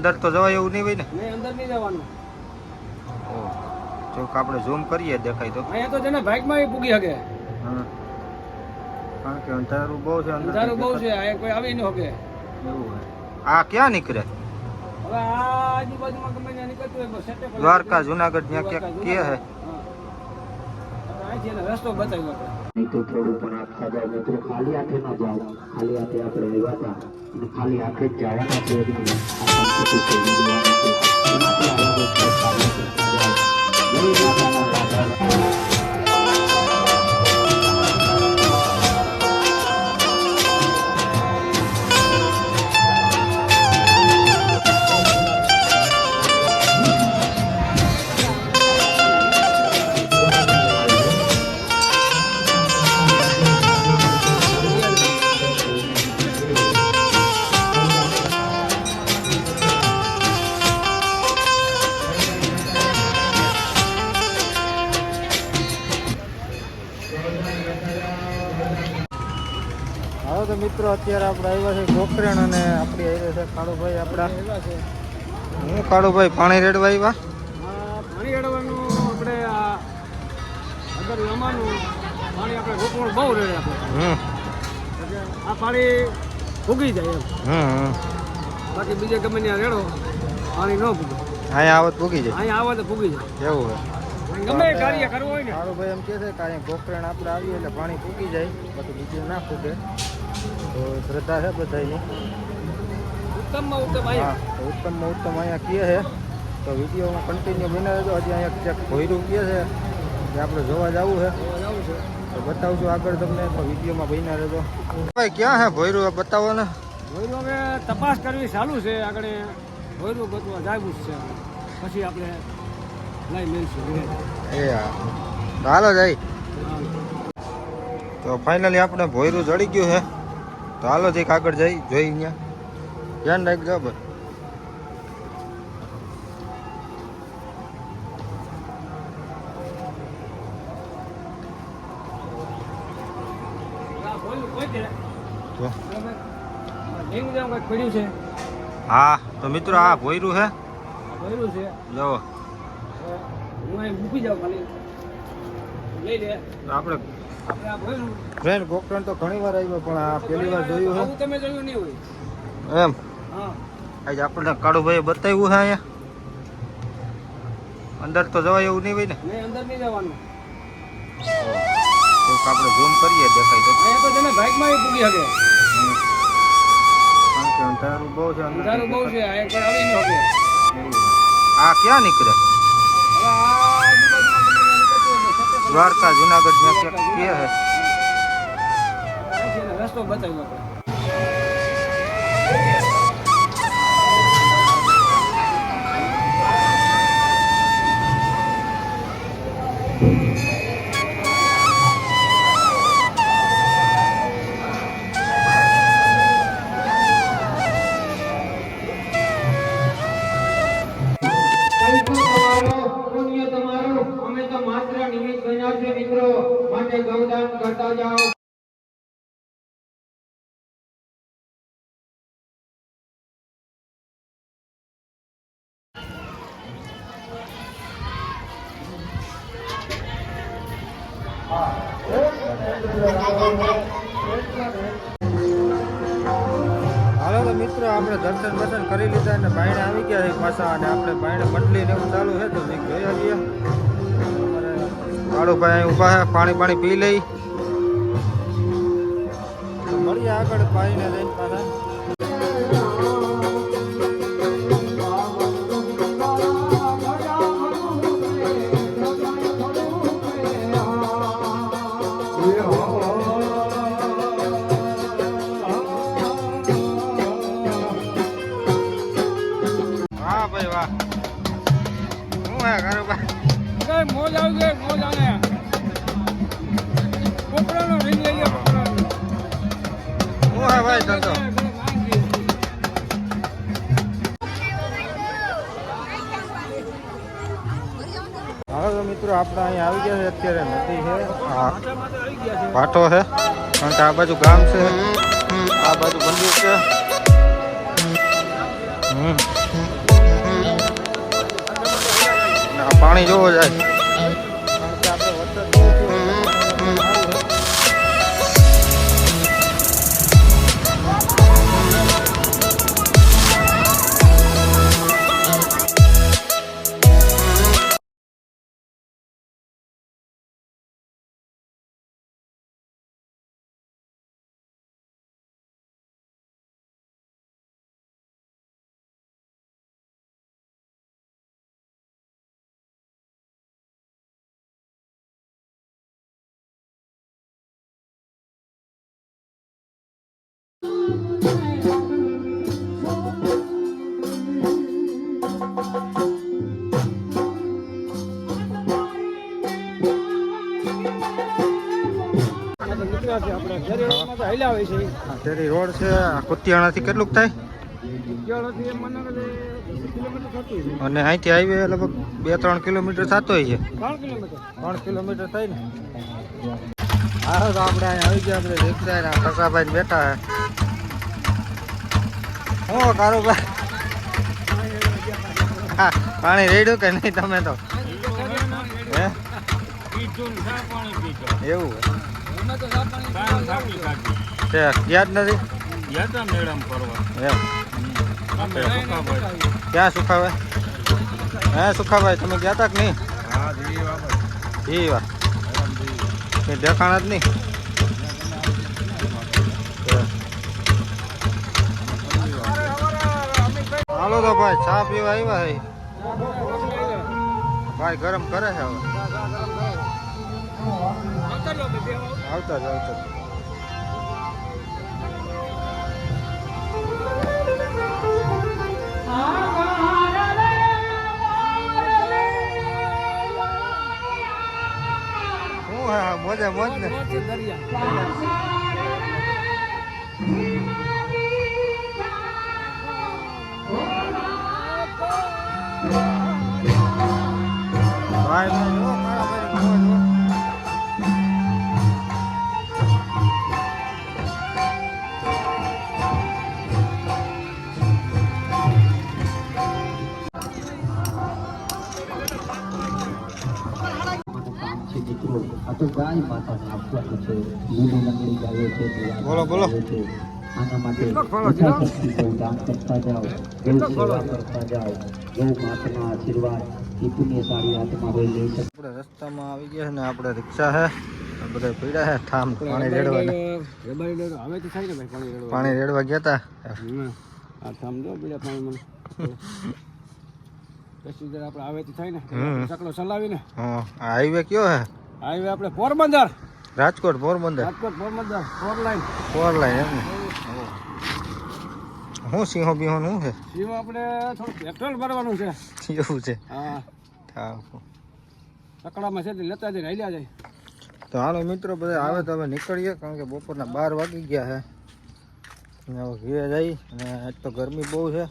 અંદર તો જવાય એવું નહીં હોય ને? નહીં અંદર નહીં જવાનું. જો આપણે ઝૂમ કરીએ દેખાય તો. અહીંયા તો જેને બાઇકમાં પૂગી શકે હા. કારણ કે અંધારું બહુ છે અંધારું બહુ છે આ કોઈ આવી ન શકે એવું હોય. આ ક્યાં નીકળે? હવે આ આજુબાજુમાં ગમે ત્યાં નીકળતું હોય બસ સેટે કરી દ્વારકા જુનાગઢ ત્યાં ક્યાંક કે હે. રસ્તો બતાવ્યો નહીં તો થોડું પણ આપતા જાઓ મિત્રો ખાલી હાથે ના જાઓ ખાલી હાથે આપણે આવ્યા હતા અને ખાલી હાથે જ જવાના છે. તો મિત્રો અત્યારે આપણે આવ્યા છે ગોકરણ અને આપણી આવ્યા છે કાળુભાઈ આપણા. હું કાળુભાઈ પાણી રેડવા આવ્યા? પાણી રેડવાનું આપણે આ અગર રમાનું પાણી આપણે રોકવાનું બહુ રેડે આપણે. આ પાણી ભૂગી જાય એમ. બાકી બીજે ગમે ત્યાં રેડો પાણી ન ભૂગે. અહીંયા આવત ભૂગી જાય. અહીંયા આવત ભૂગી જાય. એવું હોય. ગમે કાર્ય કરવું હોય ને. ભાઈ એમ કહે છે કે અહીંયા ગોકરણ આપણે આવીએ એટલે પાણી ફૂકી જાય પછી બીજું ના ફૂટે. તો શ્રદ્ધા છે બધાની ઉત્તમમાં ઉત્તમ અહીંયા ઉત્તમમાં ઉત્તમ અહીંયા કહે છે. તો વિડીયોમાં કન્ટિન્યુ બના રહેજો હજી અહીંયા ચેક ભોયરું કહે છે કે આપણે જોવા જવું છે. તો બતાવજો આગળ તમને તો વિડીયોમાં બન્યા રહેજો ભાઈ ક્યાં છે ભોયરું બતાવો ને. ભોયરું હવે તપાસ કરવી ચાલુ છે. આગળ ભોયરું ગોતવા જાગવું છે. પછી આપણે એ હાલો જાય તો ફાઇનલી આપણે ભોયરું જડી ગયું છે. તો હાલો જઈક આગળ જઈ જોઈ અહીંયા. ધ્યાન રાખજો હા તો મિત્રો આ ભોયરું છે. ભોયરું છે. જો. હું અહીં મૂકી જાઉં ખાલી. લઈ લે. આપણે આપણે આ ભોયરું ફ્રેન્ડ ગોકરણ તો ઘણી વાર આવ્યો પણ આ પહેલી વાર જોયું આવું તમે જોયું નહીં હોય. એમ? આજે આપણને કાળુભાઈએ બતાવ્યું છે અહીંયા? અંદર તો જવાય એવું નહીં હોય ને? અંદર નહીં જવાનું. આપણે ઝૂમ કરીએ દેખાય તો. અહીંયા તો બાઇકમાં પૂગી શકે કે અંધારું બહુ છે અંધારું બહુ છે અહીંયા કોઈ આવી ન શકે એવું છે. આ ક્યાં નીકળે? દ્વારકા જુનાગઢ ત્યાં ક્યાંક હે. રસ્તો બતાવ્યો માત્ર નિમિત્ત બન્યા છે મિત્રો માટે ગૌદાન કરતા જાઓ. તો મિત્રો, આપણે દર્શન વર્શન કરી લીધા અને બાયણે આવી ગયા છે પાછા અને આપણે બાયણે મંડલી ને એવું ચાલુ છે તો જોઈ આવીએ કાળુભાઈ અહીં ઊભા છે પાણી પાણી પી લઈ. મળીએ આગળ પાણીને પાછા. ના ભાઈ ધંધો તો. મિત્રો આપણે અહીંયા આવી ગયા છે, અત્યારે નદી છે પાટો છે, કારણ કે આ બાજુ ગામ છે. આ બાજુ મંદિર છે. પાણી જોવો જાય. કેટલુંક થાય? અને અહીંથી હાઈવે લગભગ બે ત્રણ કિલોમીટર થતો હોય છે. ત્રણ કિલોમીટર થાય ને? હા તો આપણે આવી ગયા, આપણે બેઠા હે કારોબાર હા, પાણી રેડ્યું કે નહીં તમે તો? હે? એવું યાદ નથી? ક્યાં સુખાવે હે સુખાભાઈ તમે ગયા તા કે નહીં? જી વાત. દેખાણ જ નહીં? હાલો તો ભાઈ ચા પીવા આવ્યા હે. ભાઈ ગરમ કરે છે હવે. આવતા જ આવતા મોજે મોજ ને ભાઈ મિત્રો આ તો ગાય માતાને આપવાનું છે લીલી લંગડી ગાયો છે બોલો, બોલો. ગાયો છે. આના માટે કેટલો ફાળો છે? યથાશક્તિ બહુ દાન કરતા જાઓ. ગૌ સેવા કરતા જાઓ. ગૌ માતાના આશીર્વાદ એ પુણ્યશાળી આત્મા હોય લઈ શકે. આપણે રસ્તામાં આવી ગયા ને આપણે રિક્ષા છે આ બધા પીડા છે ઠામ પાણી રેડવા હવે તો થાય ને ભાઈ પાણી રેડવા. પાણી રેડવા ગયા તા. આ સમજો બીજા પાણી મને. પછી આપણે આવે તો થાય ને. ચકલો ચલાવીને. હા આ હાઈવે કયો હે? હાઈવે આપણે Porbandar. Rajkot Porbandar. Rajkot Porbandar four lane four lane એમ શું સિંહો બિહો શું છે? સિંહો આપણે થોડું પેટ્રોલ ભરવાનું છે. એવું છે? હા. હા. ચકડામાં છે લેતા જઈને હાલ્યા જાય. તો હાલો મિત્રો બધા આવે તો હવે નીકળીએ કારણ કે બપોરના બાર વાગી ગયા છે. અને હવે ઘરે જઈ અને આજ તો ગરમી બહુ છે.